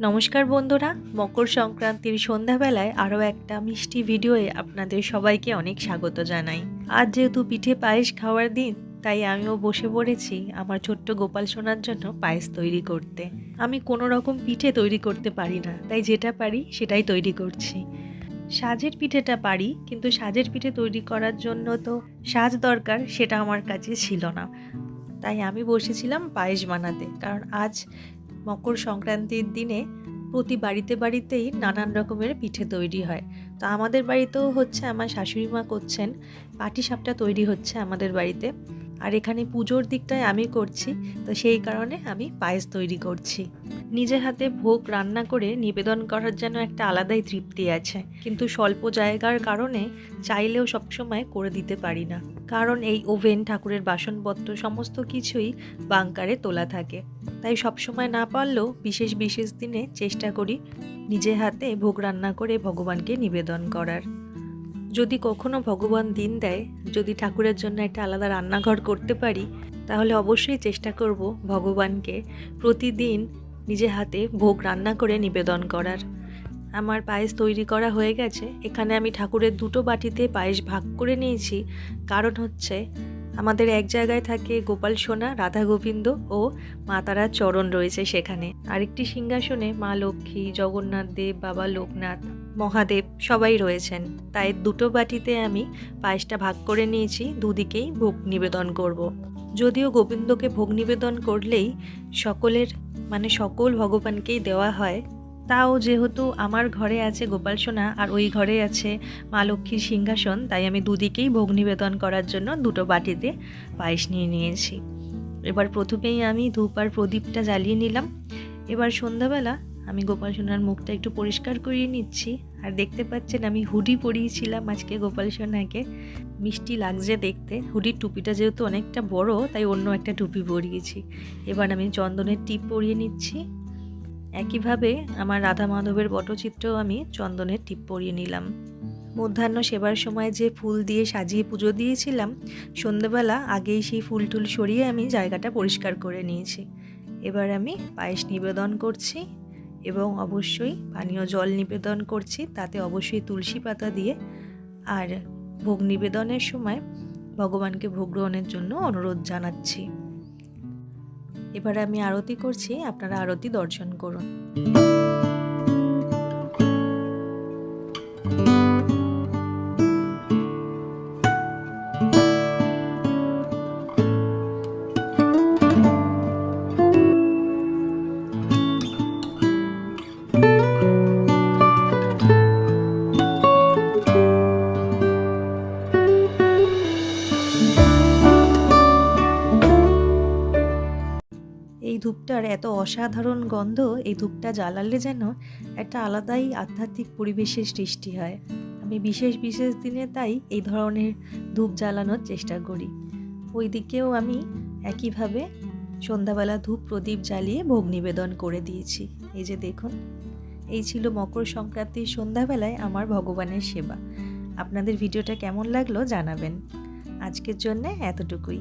নমস্কার বন্ধুরা, মকর সংক্রান্তির সন্ধ্যাবেলায় আরও একটা মিষ্টি ভিডিওয়ে আপনাদের সবাইকে অনেক স্বাগত জানাই। আজ যেহেতু পিঠে পায়েস খাওয়ার দিন, তাই আমিও বসে পড়েছি আমার ছোট্ট গোপাল সোনার জন্য পায়েস তৈরি করতে। আমি কোনো রকম পিঠে তৈরি করতে পারি না, তাই যেটা পারি সেটাই তৈরি করছি। সাজের পিঠেটা পারি, কিন্তু সাজের পিঠে তৈরি করার জন্য তো সাজ দরকার সেটা আমার কাছে ছিল না। তাই আমি বসেছিলাম পায়েস বানাতে, কারণ আজ মকর সংক্রান্তির দিনে প্রতি বাড়িতে বাড়িতেই নানান রকমের পিঠে তৈরি হয়। তো আমাদের বাড়িতেও হচ্ছে, আমার শাশুড়ি মা করছেন। পাটি সাপটা তৈরি হচ্ছে আমাদের বাড়িতে। আর এখানে পুজোর দিকটায় আমি করছি, তো সেই কারণে আমি পায়েস তৈরি করছি। নিজের হাতে ভোগ রান্না করে নিবেদন করার যেন একটা আলাদাই তৃপ্তি আছে। কিন্তু স্বল্প জায়গার কারণে চাইলেও সবসময় করে দিতে পারি না। কারণ এই ওভেন, ঠাকুরের বাসনপত্র সমস্ত কিছুই বাংকারে তোলা থাকে। তাই সবসময় না পারলেও বিশেষ বিশেষ দিনে চেষ্টা করি নিজে হাতে ভোগ রান্না করে ভগবানকে নিবেদন করার। যদি কখনো ভগবান দিন দেয়, যদি ঠাকুরের জন্য একটা আলাদা রান্নাঘর করতে পারি, তাহলে অবশ্যই চেষ্টা করব ভগবানকে প্রতিদিন নিজে হাতে ভোগ রান্না করে নিবেদন করার। আমার পায়েস তৈরি করা হয়ে গেছে। এখানে আমি ঠাকুরের দুটো বাটিতে পায়েস ভাগ করে নিয়েছি। কারণ হচ্ছে, আমাদের এক জায়গায় থাকে গোপাল সোনা, রাধা গোবিন্দ ও মা তারার চরণ রয়েছে সেখানে। আরেকটি সিংহাসনে মা লক্ষ্মী, জগন্নাথ দেব, বাবা লোকনাথ মহাদেব সবাই রয়েছেন। তাই দুটো বাটিতে আমি পায়েসটা ভাগ করে নিয়েছি, দুদিকেই ভোগ নিবেদন করব। যদিও গোবিন্দকে ভোগ নিবেদন করলেই সকলের মানে সকল ভগবানকেই দেওয়া হয়, তাও যেহেতু আমার ঘরে আছে গোপাল সোনা আর ওই ঘরে আছে মা লক্ষ্মীর সিংহাসন, তাই আমি দুদিকেই ভোগ নিবেদন করার জন্য দুটো বাটিতে পায়েস নিয়ে নিয়েছি। এবার প্রথমেই আমি ধূপ আর প্রদীপটা জ্বালিয়ে নিলাম। এবার সন্ধ্যাবেলা আমি গোপাল সোনার মুখটা একটু পরিষ্কার করিয়ে নিচ্ছি। আর দেখতে পাচ্ছেন আমি হুডি পরিয়েছিলাম আজকে গোপাল সোনাকে। মিষ্টি লাগছে দেখতে। হুডির টুপিটা যেহেতু অনেকটা বড়, তাই অন্য একটা টুপি পরিয়েছি। এবার আমি চন্দনের টিপ পরিয়ে নিচ্ছি। একইভাবে আমার রাধা মাধবের পটচিত্রও আমি চন্দনের টিপ পরিয়ে নিলাম। মধ্যাহ্ন সেবার সময় যে ফুল দিয়ে সাজিয়ে পুজো দিয়েছিলাম সন্ধ্যেবেলা আগেই সেই ফুল টুল সরিয়ে আমি জায়গাটা পরিষ্কার করে নিয়েছি। এবার আমি পায়েস নিবেদন করছি। এবং অবশ্যই পানীয় জল নিবেদন করছি, তাতে অবশ্যই তুলসী পাতা দিয়ে। আর ভোগ নিবেদনের সময় ভগবানকে ভোগ গ্রহণের জন্য অনুরোধ জানাচ্ছি। এবার আমি আরতি করছি, আপনারা আরতি দর্শন করুন। ধূপটার এত অসাধারণ গন্ধ এই ধূপটা জ্বালালে যেন একটা আলাদাই আধ্যাত্মিক পরিবেশের সৃষ্টি হয়। আমি বিশেষ বিশেষ দিনে তাই এই ধরনের ধূপ জ্বালানোর চেষ্টা করি। ওই দিকেও আমি একইভাবে সন্ধ্যাবেলা ধূপ প্রদীপ জ্বালিয়ে ভোগ নিবেদন করে দিয়েছি। এই যে দেখুন, এই ছিল মকর সংক্রান্তির সন্ধ্যাবেলায় আমার ভগবানের সেবা। আপনাদের ভিডিওটা কেমন লাগল জানাবেন। আজকের জন্য এতটুকুই।